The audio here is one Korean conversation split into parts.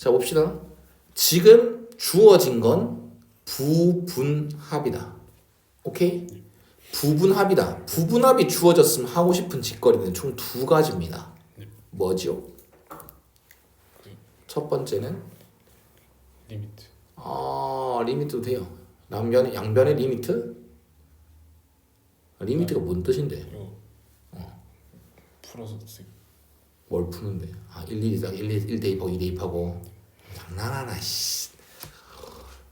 자 봅시다. 지금 주어진 건 부분합이다. 오케이? 부분합이다. 부분합이 주어졌으면 하고 싶은 짓거리는 총 두 가지입니다. 뭐죠? 첫 번째는 리미트 아 리미트도 돼요. 양변 양변의 리미트? 리미트가 뭔 뜻인데? 이거 풀어서 쓰기 뭘 푸는데? 아 1, 2, 4, 1, 1 대입하고 2 대입하고 장난하나 씨.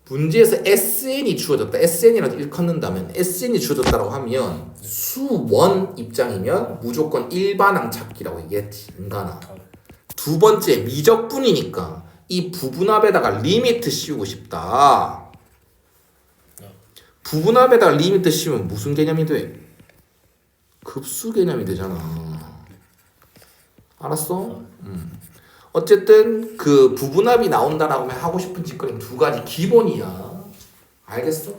문제에서 SN이 주어졌다. SN이라도 일컫는다면 SN이 주어졌다고 하면 수원 입장이면 무조건 일반항 찾기라고 얘기했지. 인간아. 두 번째 미적분이니까 이 부분합에다가 리미트 씌우고 싶다. 부분합에다가 리미트 씌우면 무슨 개념이 돼? 급수 개념이 되잖아. 알았어? 음. 어쨌든 그 부분합이 나온다라고 하면 하고 싶은 짓거리는 두 가지 기본이야. 알겠어?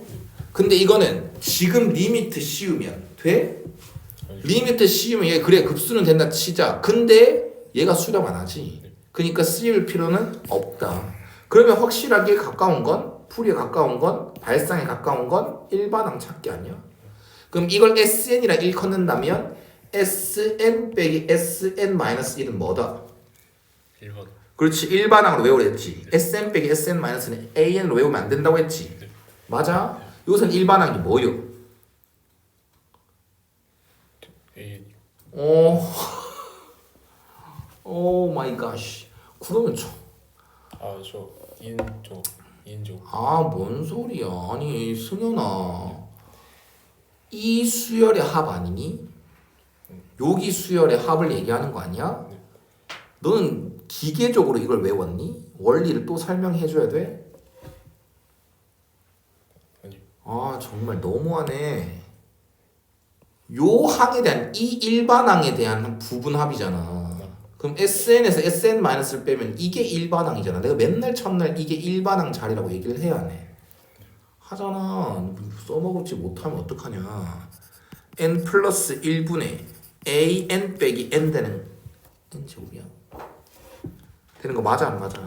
근데 이거는 지금 리미트 씌우면 돼? 리미트 씌우면 얘 그래 급수는 된다 치자. 근데 얘가 수렴 안 하지. 그러니까 씌울 필요는 없다. 그러면 확실하게 가까운 건 풀이에 가까운 건 발상에 가까운 건 일반항 찾기 아니야? 그럼 이걸 SN이라 일컫는다면 SN 빼기 SN 마이너스 1은 뭐다? 1번 그렇지 일반항으로 외우랬지 SN 빼기 SN 마이너스는 AN으로 외우면 안 된다고 했지 네. 맞아? 이것은 일반항이 뭐요? AN 오, 오 마이 갓. 그러면 저, 아저 인조 인조 아, 뭔 소리야. 아니, 승현아. 이 수열의 합 아니니? 여기 수열의 합을 얘기하는 거 아니야? 네. 너는 기계적으로 이걸 외웠니? 원리를 또 설명해 줘야 돼? 아니 아, 정말 너무하네. 요 항에 대한 이 일반항에 대한 부분합이잖아. 그럼 SN에서 SN-를 빼면 이게 일반항이잖아. 내가 맨날 첫날 이게 일반항 자리라고 얘기를 해야 하네. 하잖아. 써먹지 못하면 어떡하냐. n 플러스 1분의 an 빼기 n 되는 n 제곱이야. 되는 거 맞아 안 맞아?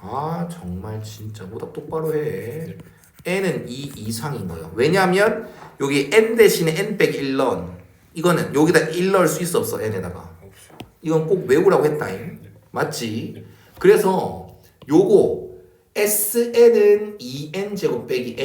아 정말 진짜 오답 똑바로 해. n은 2 이상인 거예요. 왜냐하면 여기 n 대신에 n 빼기 1 넣은 이거는 여기다 1 넣을 수 있어 없어 n에다가. 이건 꼭 외우라고 했다잉. 맞지? 그래서 요거 SN은 2n 제곱 빼기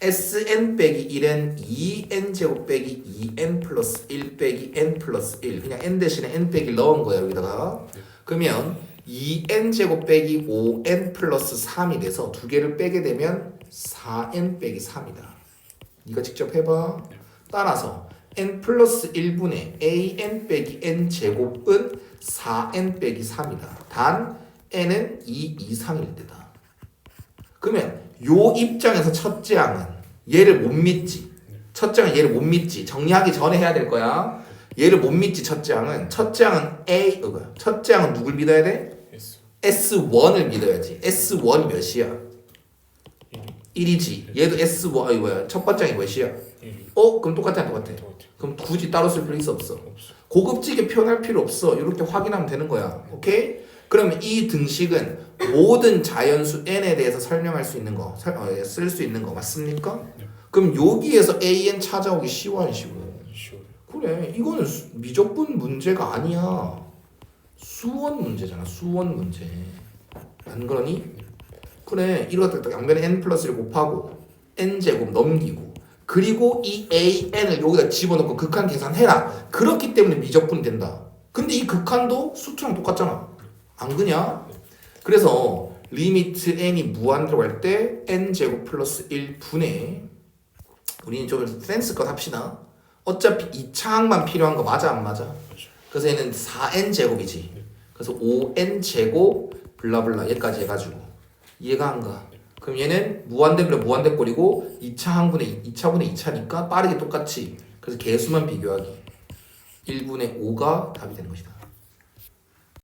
SN 빼기 1은 2n 제곱 빼기 2n 플러스 1 빼기 n 플러스 1 그냥 n 대신에 n 빼기 넣은 거야 여기다가 그러면 2n 제곱 빼기 5n 플러스 3이 돼서 두 개를 빼게 되면 4n 빼기 3이다 네가 직접 해봐 따라서 n 플러스 1분의 an 빼기 n 제곱은 4n 빼기 3이다. 단 n은 2 이상일 때다. 그러면 요 입장에서 첫째 항은 얘를 못 믿지. 첫째 항은 얘를 못 믿지. 정리하기 전에 해야 될 거야. 얘를 못 믿지 첫째 항은 첫째 항은 A? 첫째 항은 누굴 믿어야 돼? S S1을 믿어야지. S1이 몇이야? 1이지. 얘도 S1 아니 뭐야? 첫 번째 항이 몇이야? 1이 어? 그럼 똑같아 안 똑같아? 그럼 굳이 따로 쓸 필요 있어 없어? 없어 고급지게 표현할 필요 없어. 이렇게 확인하면 되는 거야. 오케이? 그러면 이 등식은 모든 자연수 n에 대해서 설명할 수 있는 거, 어, 쓸수 있는 거 맞습니까? 네. 그럼 여기에서 an 찾아오기 쉬워 안 쉬워? 쉬워요 그래, 이거는 수- 미적분 문제가 아니야. 수원 문제잖아. 수원 문제. 안 그러니? 그래, 이러다 양변에 n 플러스를 곱하고 n 제곱 넘기고 그리고 이 an을 여기다 집어넣고 극한 계산해라. 그렇기 때문에 미적분이 된다. 근데 이 극한도 수투랑 똑같잖아. 안 그냐? 그래서 리미트 n이 무한대로 갈 때 n 제곱 플러스 1분의 우리는 좀 센스껏 합시다. 어차피 2차항만 필요한 거 맞아 안 맞아? 그래서 얘는 4n 제곱이지. 그래서 5n 제곱 블라블라 얘까지 해가지고 이해가 안 가. 그럼 얘는 무한대로 무한대 꼴이고 2차 항분의 2차분의 2차니까 빠르게 똑같이. 그래서 개수만 비교하기. 1분의 5가 답이 되는 것이다.